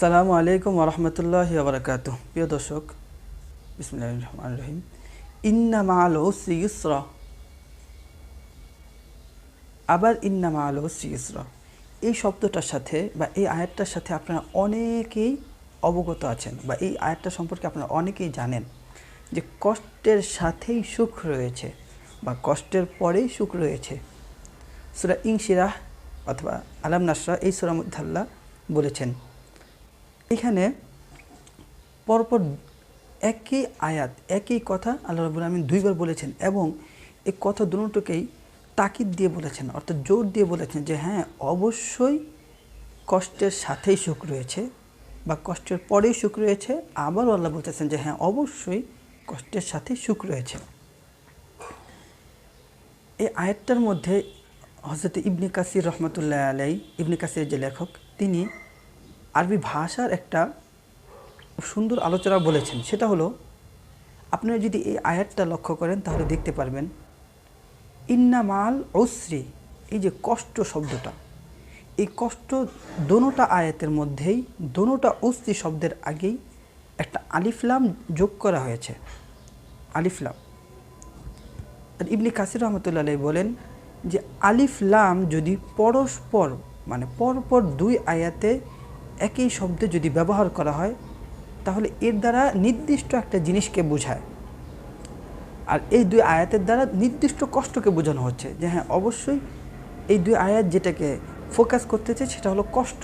আসসালামু আলাইকুম ওরহমতুল্লাহ বারকাত প্রিয় দর্শক বিসমুল্লাহ রহমান রহিম। ইন্না মাল ওসি ইসরা আবার ইন্না মাল ওসি ইসরা এই শব্দটার সাথে বা এই আয়াতটার সাথে আপনারা অনেকেই অবগত আছেন বা এই আয়াতটা সম্পর্কে আপনারা অনেকেই জানেন যে কষ্টের সাথেই সুখ রয়েছে বা কষ্টের পরেই সুখ রয়েছে। সুরা ইংশিরাহ অথবা আলাম নাসরা এই সুরা মধ্যে আল্লাহ বলেছেন। এখানে পরপর একই আয়াত, একই কথা আল্লাহ রবুল আলমিন দুইবার বলেছেন এবং এই কথা দুটোকেই তাকিদ দিয়ে বলেছেন, অর্থাৎ জোর দিয়ে বলেছেন যে হ্যাঁ অবশ্যই কষ্টের সাথেই সুখ রয়েছে বা কষ্টের পরেই সুখ রয়েছে। আবারও আল্লাহ বলতেছেন যে হ্যাঁ অবশ্যই কষ্টের সাথে সুখ রয়েছে। এই আয়াতটার মধ্যে হজরত ইবনে কাসির রহমতুল্লাহ আলাই ইবনে কাসির যে লেখক, তিনি আরবি ভাষার একটা সুন্দর আলোচনা বলেছেন। সেটা হলো, আপনারা যদি এই আয়াতটা লক্ষ্য করেন, তাহলে দেখতে পারবেন ইন্না মাল ওশ্রী এই যে কষ্ট শব্দটা, এই কষ্ট দোনোটা আয়াতের মধ্যেই, দোনোটা ওস্তি শব্দের আগেই একটা আলিফলাম যোগ করা হয়েছে। আলিফলাম আর ইবনি কাসির রহমতুল্লাহ বলেন যে আলিফলাম যদি পরস্পর মানে পরপর দুই আয়াতে একই শব্দে যদি ব্যবহার করা হয়, তাহলে এর দ্বারা নির্দিষ্ট একটা জিনিসকে বোঝায়। আর এই দুই আয়াতের দ্বারা নির্দিষ্ট কষ্টকে বোঝানো হচ্ছে যে হ্যাঁ অবশ্যই এই দুই আয়াত যেটাকে ফোকাস করতেছে সেটা হলো কষ্ট।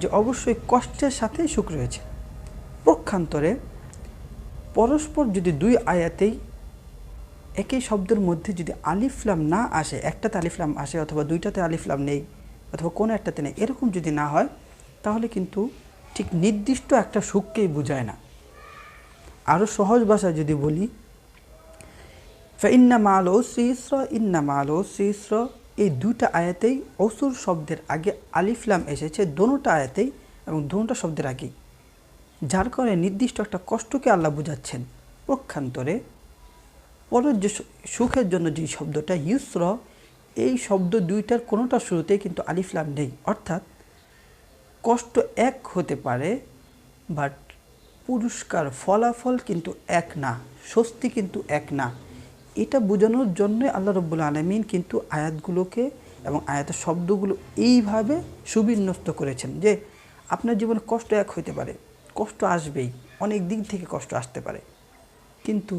যে অবশ্যই কষ্টের সাথে সুখ রয়েছে। পক্ষান্তরে পরস্পর যদি দুই আয়াতেই একই শব্দের মধ্যে যদি আলিফলাম না আসে, একটাতে আলিফলাম আসে অথবা দুইটাতে আলিফলাম নেই অথবা কোনো একটাতে নেই। এরকম যদি না হয়, তাহলে কিন্তু ঠিক নির্দিষ্ট একটা সুখকেই বোঝায় না। আরও সহজ ভাষায় যদি বলি ইন্না মাল শ্রীস্র ইন্না মাল শ্রীস্র এই দুইটা আয়াতেই অসুর শব্দের আগে আলিফলাম এসেছে, দোনোটা আয়াতেই এবং দোনোটা শব্দের আগেই। যার কারণে নির্দিষ্ট একটা কষ্টকে আল্লাহ বোঝাচ্ছেন। পক্ষান্তরে পরের যে সুখের জন্য যে শব্দটা ইউসর এই শব্দ দুইটার কোনোটা শুরুতেই কিন্তু আলিফলাম নেই। অর্থাৎ কষ্ট এক হতে পারে বাট পুরস্কার ফলাফল কিন্তু এক না, স্বস্তি কিন্তু এক না। এটা বোঝানোর জন্য আল্লাহ রব্বুল আলমিন কিন্তু আয়াতগুলোকে এবং আয়াতের শব্দগুলো এইভাবে সুবিন্যস্ত করেছেন যে আপনার জীবনে কষ্ট এক হইতে পারে, কষ্ট আসবেই, অনেক দিক থেকে কষ্ট আসতে পারে। কিন্তু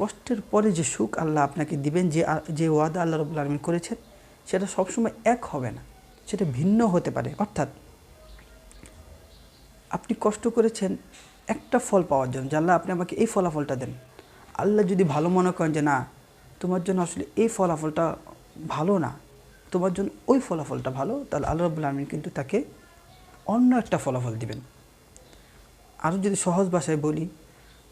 কষ্টের পরে যে সুখ আল্লাহ আপনাকে দিবেন, যে যে ওয়াদা আল্লাহ রবুল আলমিন করেছেন, সেটা সবসময় এক হবে না, সেটা ভিন্ন হতে পারে। অর্থাৎ আপনি কষ্ট করেছেন, একটা ফল পাওয়ার জন্য, যে আল্লাহ আপনি আমাকে এই ফলাফলটা দেন। আল্লাহ যদি ভালো মনে করেন যে, না, তোমার জন্য আসলে এই ফলাফলটা ভালো না, তোমার জন্য ওই ফলাফলটা ভালো, তাহলে আল্লাহ রবুল আলমিন কিন্তু তাকে অন্য একটা ফলাফল দিবেন। আরও যদি সহজ ভাষায় বলি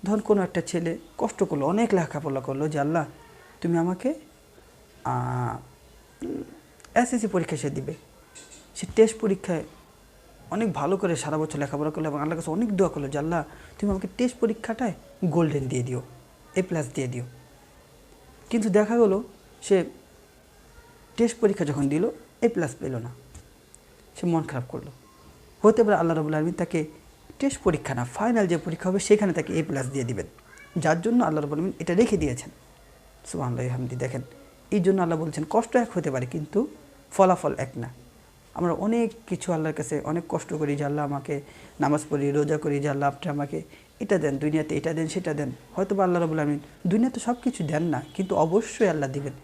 ধর কোনো একটা ছেলে কষ্ট করল, অনেক লেখাপড়া করল যে আল্লাহ, তুমি আমাকে এসএসসি পরীক্ষা সে দিবে। সে টেস্ট পরীক্ষায় অনেক ভালো করে সারা বছর লেখাপড়া করল এবং আল্লাহ কাছে অনেক দোয়া করল যে আল্লাহ, তুমি আমাকে টেস্ট পরীক্ষাটায় গোল্ডেন দিয়ে দিও এ প্লাস দিয়ে দিও। কিন্তু দেখা গেলো, সে টেস্ট পরীক্ষা যখন দিল এ প্লাস পেল না। সে মন খারাপ করল। হতে পারে আল্লাহ রবুল আলমী তাকে টেস্ট পরীক্ষা না ফাইনাল যে পরীক্ষা হবে সেখানে তাকে এ প্লাস দিয়ে দিবেন। যার জন্য আল্লাহ রবুল আলমিন এটা রেখে দিয়েছেন। সুবাহ হামদি দেখেন, এই জন্য আল্লাহ বলছেন, কষ্ট এক হতে পারে কিন্তু ফলাফল এক না। আমরা অনেক কিছু আল্লাহর কাছে অনেক কষ্ট করি যে আল্লাহ আমাকে নামাজ পড়ি, রোজা করি, যে আল্লাহ আপনি আমাকে এটা দেন, দুনিয়াতে এটা দেন, সেটা দেন। হয়তো বা আল্লাহ রবুল আলমিন দুনিয়াতে সব কিছু দেন না, কিন্তু অবশ্যই আল্লাহ দিবেন।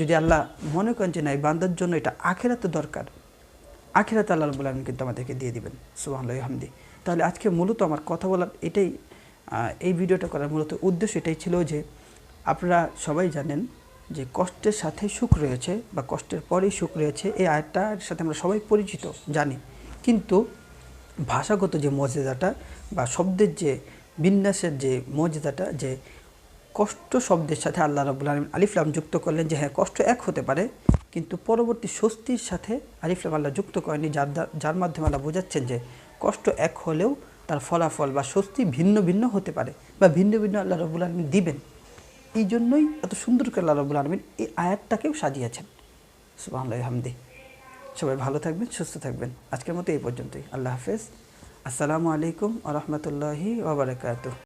যদি আল্লাহ মনে করেন যে না, এই বান্দার জন্য এটা আখেরাতে দরকার, আখেরাতে আল্লাহ রবুল আলমিন কিন্তু আমাদেরকে দিয়ে দিবেন। সুবাহ হামদি তাহলে আজকে মূলত আমার কথা বলার এটাই এই ভিডিওটা করার মূলত উদ্দেশ্য এটাই ছিল যে আপনারা সবাই জানেন যে কষ্টের সাথে সুখ রয়েছে বা কষ্টের পরেই সুখ রয়েছে, এই আয়টার সাথে আমরা সবাই পরিচিত, জানি। কিন্তু ভাষাগত যে মর্যাদাটা বা শব্দের যে বিন্যাসের যে মর্যাদাটা, যে কষ্ট শব্দের সাথে আল্লাহ রবুল আলম আলিফলাম যুক্ত করলেন যে হ্যাঁ কষ্ট এক হতে পারে, কিন্তু পরবর্তী স্বস্তির সাথে আলিফলাম আল্লাহ যুক্ত করেনি যার যার মাধ্যমে আল্লাহ বোঝাচ্ছেন যে কষ্ট এক হলেও তার ফলাফল বা স্বস্তি ভিন্ন ভিন্ন হতে পারে বা ভিন্ন ভিন্ন আল্লাহ রবুল আলমিন দিবেন। এই জন্যই এত সুন্দর করে আল্লাহ রবুল আলমিন এই আয়াতটাকেও সাজিয়েছেন। সুবাহ হামদি সবাই ভালো থাকবেন, সুস্থ থাকবেন। আজকের মতো এই পর্যন্তই। আল্লাহ হাফেজ। আসসালামু আলাইকুম আ রহমতুল্লাহি